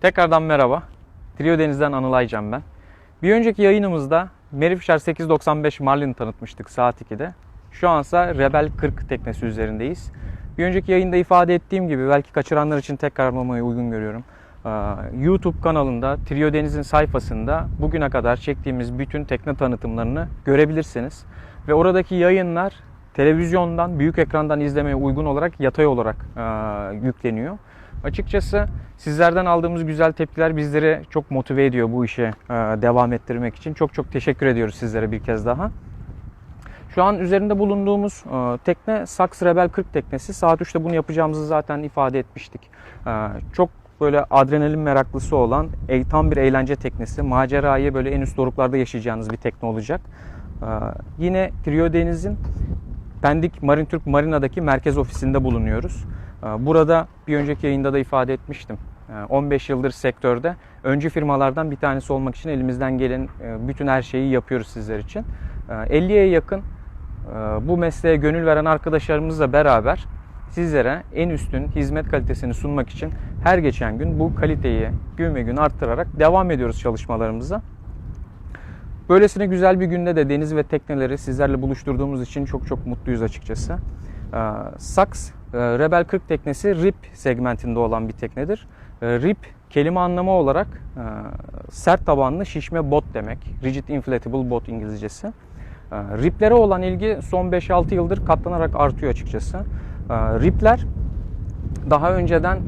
Tekrardan merhaba. Trio Deniz'den Anıl Aycan ben. Bir önceki yayınımızda Merifşer 895 Marlin tanıtmıştık saat 2'de. Şu ansa Rebel 40 teknesi üzerindeyiz. Bir önceki yayında ifade ettiğim gibi belki kaçıranlar için tekrarlamayı uygun görüyorum. Ee, YouTube kanalında Trio Deniz'in sayfasında bugüne kadar çektiğimiz bütün tekne tanıtımlarını görebilirsiniz. Ve oradaki yayınlar televizyondan, büyük ekrandan izlemeye uygun olarak yatay olarak e, yükleniyor. Açıkçası sizlerden aldığımız güzel tepkiler bizleri çok motive ediyor bu işe e, devam ettirmek için. Çok çok teşekkür ediyoruz sizlere bir kez daha. Şu an üzerinde bulunduğumuz e, tekne Saks Rebel 40 teknesi. Saat 3'te bunu yapacağımızı zaten ifade etmiştik. E, Çok böyle adrenalin meraklısı olan tam bir eğlence teknesi. Macerayı böyle en üst doruklarda yaşayacağınız bir tekne olacak. Yine Trio Deniz'in Pendik Marin Türk Marina'daki merkez ofisinde bulunuyoruz. Ee, Burada bir önceki yayında da ifade etmiştim. Ee, 15 yıldır sektörde öncü firmalardan bir tanesi olmak için elimizden gelen e, bütün her şeyi yapıyoruz sizler için. Ee, 50'ye yakın e, bu mesleğe gönül veren arkadaşlarımızla beraber sizlere en üstün hizmet kalitesini sunmak için her geçen gün bu kaliteyi gün ve gün arttırarak devam ediyoruz çalışmalarımıza. Böylesine güzel bir günde de deniz ve tekneleri sizlerle buluşturduğumuz için çok çok mutluyuz açıkçası. Ee, Saks Rebel 40 teknesi RIP segmentinde olan bir teknedir. Ee, RIP kelime anlamı olarak e, sert tabanlı şişme bot demek. Rigid Inflatable Boat İngilizcesi. Ee, RIP'lere olan ilgi son 5-6 yıldır katlanarak artıyor açıkçası. Ee, RIP'ler daha önceden e,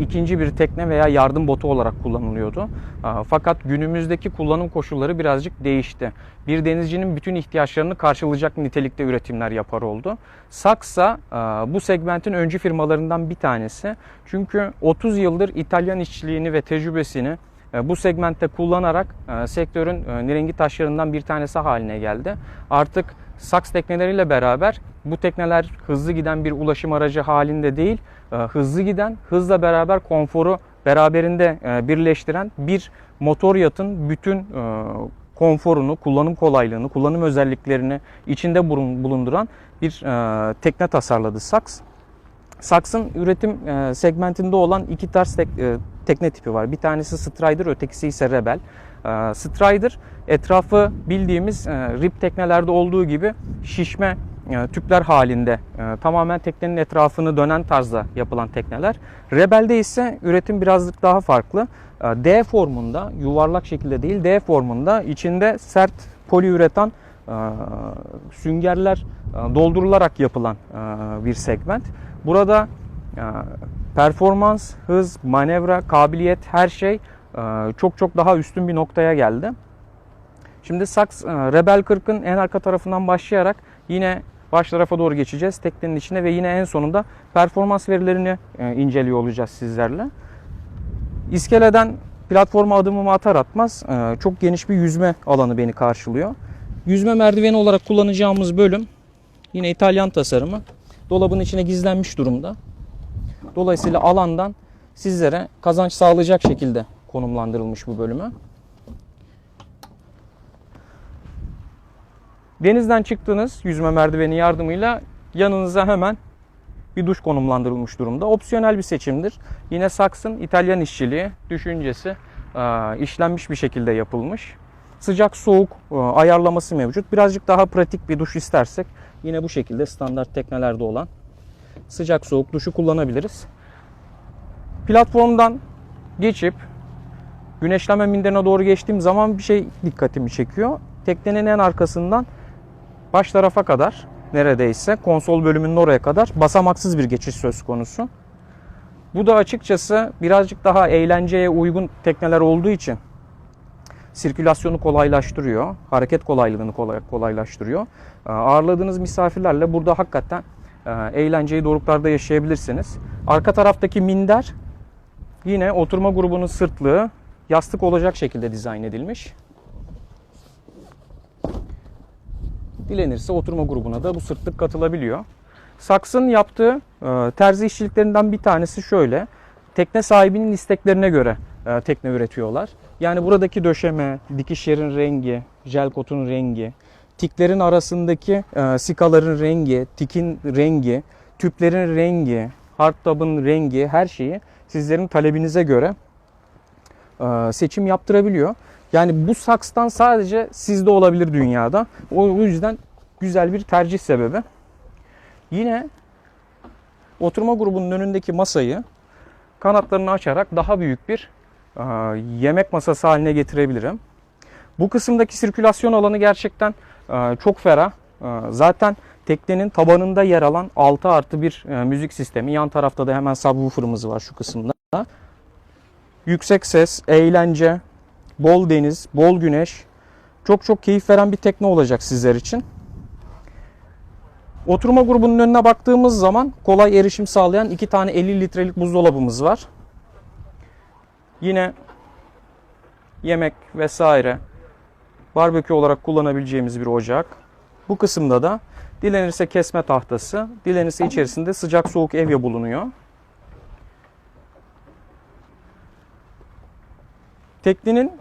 ikinci bir tekne veya yardım botu olarak kullanılıyordu. E, fakat günümüzdeki kullanım koşulları birazcık değişti. Bir denizcinin bütün ihtiyaçlarını karşılayacak nitelikte üretimler yapar oldu. Saksa e, bu segmentin öncü firmalarından bir tanesi. Çünkü 30 yıldır İtalyan işçiliğini ve tecrübesini e, bu segmentte kullanarak e, sektörün e, nirengi taşlarından bir tanesi haline geldi. Artık Saks tekneleriyle beraber bu tekneler hızlı giden bir ulaşım aracı halinde değil, e, hızlı giden, hızla beraber konforu beraberinde e, birleştiren bir motor yatın bütün e, konforunu, kullanım kolaylığını, kullanım özelliklerini içinde bulun- bulunduran bir tekne tasarladı Saks. Saks'ın üretim segmentinde olan iki tarz tek- tekne tipi var. Bir tanesi Strider, ötekisi ise Rebel. E, Strider etrafı bildiğimiz e, rip teknelerde olduğu gibi şişme e, tüpler halinde tamamen teknenin etrafını dönen tarzda yapılan tekneler. Rebel'de ise üretim birazcık daha farklı. D formunda, yuvarlak şekilde değil D formunda içinde sert poliüretan süngerler doldurularak yapılan bir segment. Burada performans, hız, manevra, kabiliyet her şey çok çok daha üstün bir noktaya geldi. Şimdi Saks e, Rebel 40'ın en arka tarafından başlayarak yine baş tarafa doğru geçeceğiz teknenin içine ve yine en sonunda performans verilerini e, inceliyor olacağız sizlerle. İskeleden platforma adımımı atar atmaz e, çok geniş bir yüzme alanı beni karşılıyor. Yüzme merdiveni olarak kullanacağımız bölüm yine İtalyan tasarımı. Dolabın içine gizlenmiş durumda. Dolayısıyla alandan sizlere kazanç sağlayacak şekilde konumlandırılmış bu bölümü. Denizden çıktığınız yüzme merdiveni yardımıyla yanınıza hemen bir duş konumlandırılmış durumda. Opsiyonel bir seçimdir. Yine Saks'ın İtalyan işçiliği, düşüncesi e, işlenmiş bir şekilde yapılmış. Sıcak soğuk e, ayarlaması mevcut. Birazcık daha pratik bir duş istersek yine bu şekilde standart teknelerde olan sıcak soğuk duşu kullanabiliriz. Platformdan geçip güneşleme minderine doğru geçtiğim zaman bir şey dikkatimi çekiyor. Teknenin en arkasından baş tarafa kadar neredeyse konsol bölümünün oraya kadar basamaksız bir geçiş söz konusu. Bu da açıkçası birazcık daha eğlenceye uygun tekneler olduğu için sirkülasyonu kolaylaştırıyor, hareket kolaylığını kolay, kolaylaştırıyor. Ee, Ağırladığınız misafirlerle burada hakikaten e, eğlenceyi doruklarda yaşayabilirsiniz. Arka taraftaki minder yine oturma grubunun sırtlığı yastık olacak şekilde dizayn edilmiş. Dilenirse oturma grubuna da bu sırtlık katılabiliyor. Saks'ın yaptığı e, terzi işçiliklerinden bir tanesi şöyle. Tekne sahibinin isteklerine göre e, tekne üretiyorlar. Yani buradaki döşeme, dikiş yerin rengi, jel kotun rengi, tiklerin arasındaki e, sikaların rengi, tikin rengi, tüplerin rengi, hardtop'ın rengi her şeyi sizlerin talebinize göre seçim yaptırabiliyor. Yani bu sakstan sadece sizde olabilir dünyada. O yüzden güzel bir tercih sebebi. Yine oturma grubunun önündeki masayı kanatlarını açarak daha büyük bir e, yemek masası haline getirebilirim. Bu kısımdaki sirkülasyon alanı gerçekten e, çok ferah. E, Zaten teknenin tabanında yer alan 6 artı bir e, müzik sistemi. Yan tarafta da hemen subwoofer'ımız var şu kısımda. Yüksek ses, eğlence, bol deniz, bol güneş. Çok çok keyif veren bir tekne olacak sizler için. Oturma grubunun önüne baktığımız zaman kolay erişim sağlayan iki tane 50 litrelik buzdolabımız var. Yine yemek vesaire barbekü olarak kullanabileceğimiz bir ocak. Bu kısımda da dilenirse kesme tahtası, dilenirse içerisinde sıcak soğuk evye bulunuyor. Teknenin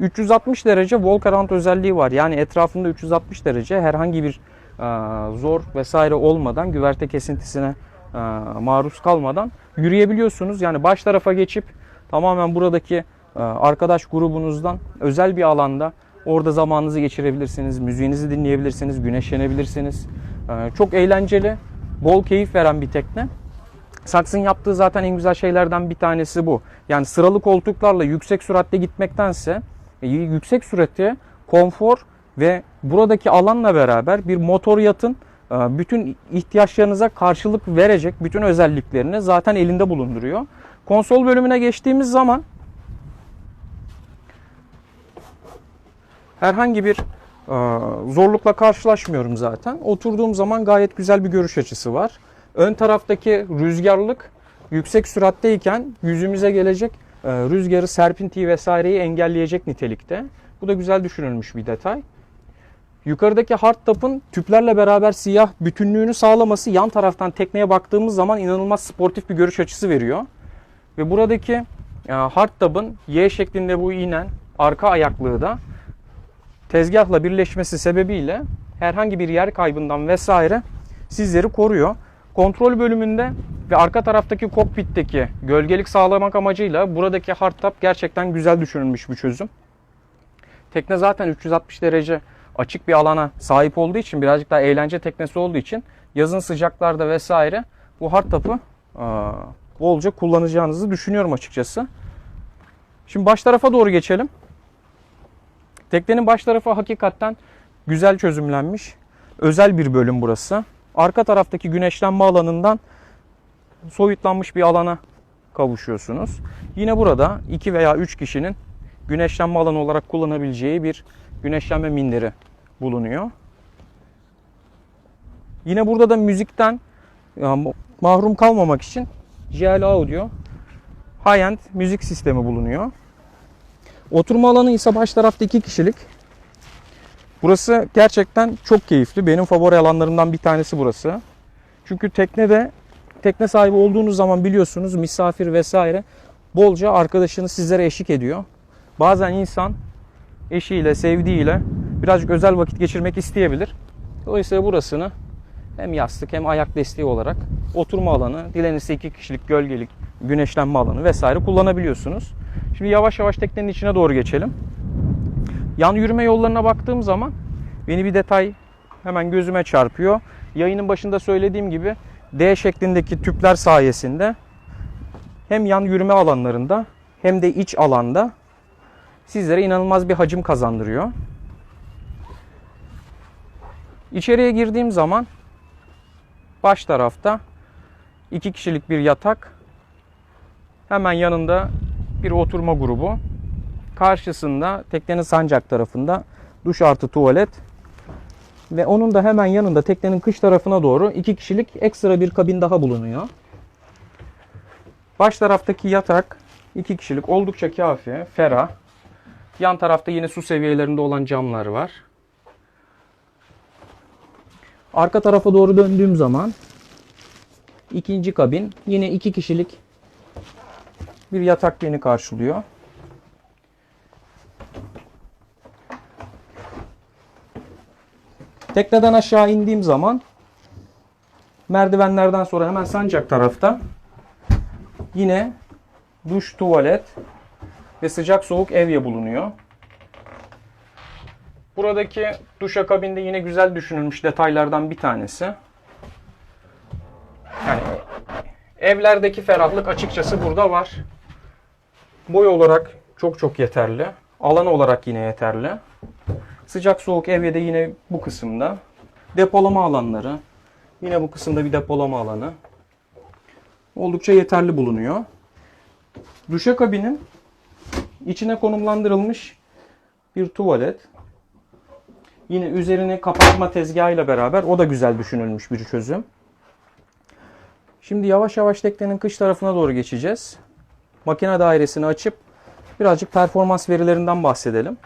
360 derece walk around özelliği var. Yani etrafında 360 derece herhangi bir e, zor vesaire olmadan güverte kesintisine e, maruz kalmadan yürüyebiliyorsunuz. Yani baş tarafa geçip tamamen buradaki e, arkadaş grubunuzdan özel bir alanda orada zamanınızı geçirebilirsiniz. Müziğinizi dinleyebilirsiniz, güneşlenebilirsiniz. Çok eğlenceli, bol keyif veren bir tekne. Saks'ın yaptığı zaten en güzel şeylerden bir tanesi bu. Yani sıralı koltuklarla yüksek süratle gitmektense e, yüksek sürate, konfor ve buradaki alanla beraber bir motor yatın e, bütün ihtiyaçlarınıza karşılık verecek bütün özelliklerini zaten elinde bulunduruyor. Konsol bölümüne geçtiğimiz zaman herhangi bir e, zorlukla karşılaşmıyorum zaten. Oturduğum zaman gayet güzel bir görüş açısı var. Ön taraftaki rüzgarlık yüksek süratteyken yüzümüze gelecek e, rüzgarı, serpintiyi vesaireyi engelleyecek nitelikte. Bu da güzel düşünülmüş bir detay. Yukarıdaki hardtop'un tüplerle beraber siyah bütünlüğünü sağlaması yan taraftan tekneye baktığımız zaman inanılmaz sportif bir görüş açısı veriyor. Ve buradaki e, hardtop'un Y şeklinde bu inen arka ayaklığı da tezgahla birleşmesi sebebiyle herhangi bir yer kaybından vesaire sizleri koruyor. Kontrol bölümünde ve arka taraftaki kokpitteki gölgelik sağlamak amacıyla buradaki hardtop gerçekten güzel düşünülmüş bir çözüm. Tekne zaten 360 derece açık bir alana sahip olduğu için birazcık daha eğlence teknesi olduğu için yazın sıcaklarda vesaire bu hardtop'u bolca kullanacağınızı düşünüyorum açıkçası. Şimdi baş tarafa doğru geçelim. Teknenin baş tarafı hakikaten güzel çözümlenmiş. Özel bir bölüm burası. Arka taraftaki güneşlenme alanından soyutlanmış bir alana kavuşuyorsunuz. Yine burada 2 veya 3 kişinin güneşlenme alanı olarak kullanabileceği bir güneşlenme minderi bulunuyor. Yine burada da müzikten mahrum kalmamak için JL Audio high-end müzik sistemi bulunuyor. Oturma alanı ise baş tarafta 2 kişilik. Burası gerçekten çok keyifli. Benim favori alanlarımdan bir tanesi burası. Çünkü teknede tekne sahibi olduğunuz zaman biliyorsunuz misafir vesaire bolca arkadaşınız sizlere eşlik ediyor. Bazen insan eşiyle, sevdiğiyle birazcık özel vakit geçirmek isteyebilir. Dolayısıyla burasını hem yastık hem ayak desteği olarak oturma alanı, dilenirse iki kişilik gölgelik güneşlenme alanı vesaire kullanabiliyorsunuz. Şimdi yavaş yavaş teknenin içine doğru geçelim. Yan yürüme yollarına baktığım zaman beni bir detay hemen gözüme çarpıyor. Yayının başında söylediğim gibi D şeklindeki tüpler sayesinde hem yan yürüme alanlarında hem de iç alanda sizlere inanılmaz bir hacim kazandırıyor. İçeriye girdiğim zaman baş tarafta iki kişilik bir yatak, hemen yanında bir oturma grubu, karşısında teknenin sancak tarafında duş artı tuvalet ve onun da hemen yanında teknenin kış tarafına doğru iki kişilik ekstra bir kabin daha bulunuyor. Baş taraftaki yatak iki kişilik oldukça kafi, ferah. Yan tarafta yine su seviyelerinde olan camlar var. Arka tarafa doğru döndüğüm zaman ikinci kabin yine iki kişilik bir yatak beni karşılıyor. Tekneden aşağı indiğim zaman merdivenlerden sonra hemen sancak tarafta yine duş, tuvalet ve sıcak soğuk evye bulunuyor. Buradaki duşakabinde yine güzel düşünülmüş detaylardan bir tanesi. Yani evlerdeki ferahlık açıkçası burada var. Boy olarak çok çok yeterli. Alan olarak yine yeterli. Sıcak soğuk evye de yine bu kısımda. Depolama alanları. Yine bu kısımda bir depolama alanı. Oldukça yeterli bulunuyor. Duşakabinin içine konumlandırılmış bir tuvalet. Yine üzerine kapatma tezgahıyla beraber o da güzel düşünülmüş bir çözüm. Şimdi yavaş yavaş teknenin kış tarafına doğru geçeceğiz. Makine dairesini açıp birazcık performans verilerinden bahsedelim.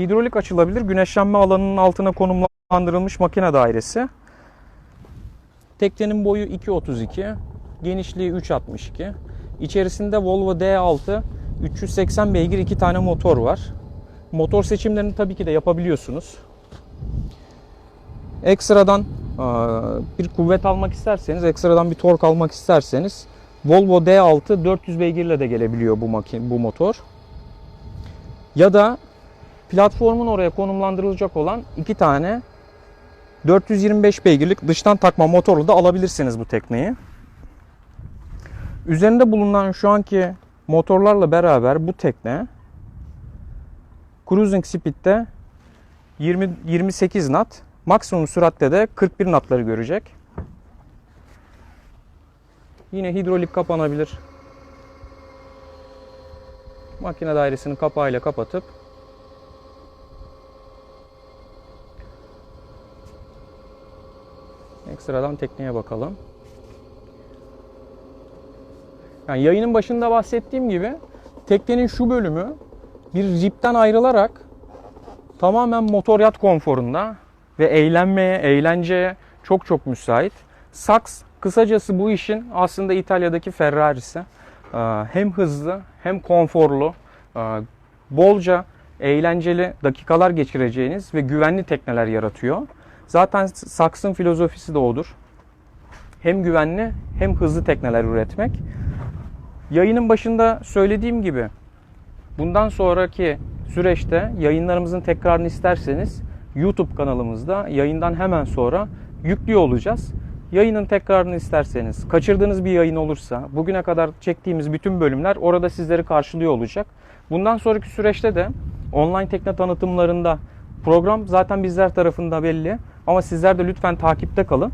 Hidrolik açılabilir güneşlenme alanının altına konumlandırılmış makine dairesi. Teknenin boyu 2.32, genişliği 3.62. İçerisinde Volvo D6 380 beygir iki tane motor var. Motor seçimlerini tabii ki de yapabiliyorsunuz. Ekstradan bir kuvvet almak isterseniz, ekstradan bir tork almak isterseniz Volvo D6 400 beygirle de gelebiliyor bu makine, bu motor. Ya da platformun oraya konumlandırılacak olan iki tane 425 beygirlik dıştan takma motorlu da alabilirsiniz bu tekneyi. Üzerinde bulunan şu anki motorlarla beraber bu tekne cruising speed'de 20 28 knot, maksimum süratte de 41 knotları görecek. Yine hidrolik kapanabilir. Makine dairesini kapağıyla kapatıp ekstradan tekneye bakalım. Yani yayının başında bahsettiğim gibi teknenin şu bölümü bir jipten ayrılarak tamamen motor yat konforunda ve eğlenmeye, eğlenceye çok çok müsait. Saks kısacası bu işin aslında İtalya'daki Ferrari'si. Ee, Hem hızlı hem konforlu, e, bolca eğlenceli dakikalar geçireceğiniz ve güvenli tekneler yaratıyor. Zaten Saks'ın filozofisi de odur. Hem güvenli hem hızlı tekneler üretmek. Yayının başında söylediğim gibi bundan sonraki süreçte yayınlarımızın tekrarını isterseniz YouTube kanalımızda yayından hemen sonra yüklüyor olacağız. Yayının tekrarını isterseniz, kaçırdığınız bir yayın olursa, bugüne kadar çektiğimiz bütün bölümler orada sizleri karşılıyor olacak. Bundan sonraki süreçte de online tekne tanıtımlarında program zaten bizler tarafında belli. Ama sizler de lütfen takipte kalın.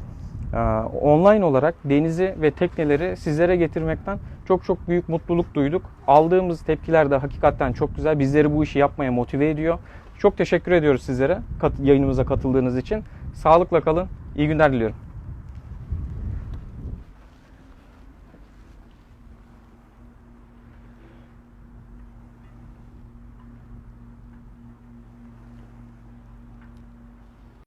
Ee, online olarak denizi ve tekneleri sizlere getirmekten çok çok büyük mutluluk duyduk. Aldığımız tepkiler de hakikaten çok güzel. Bizleri bu işi yapmaya motive ediyor. Çok teşekkür ediyoruz sizlere yayınımıza katıldığınız için. Sağlıkla kalın. İyi günler diliyorum.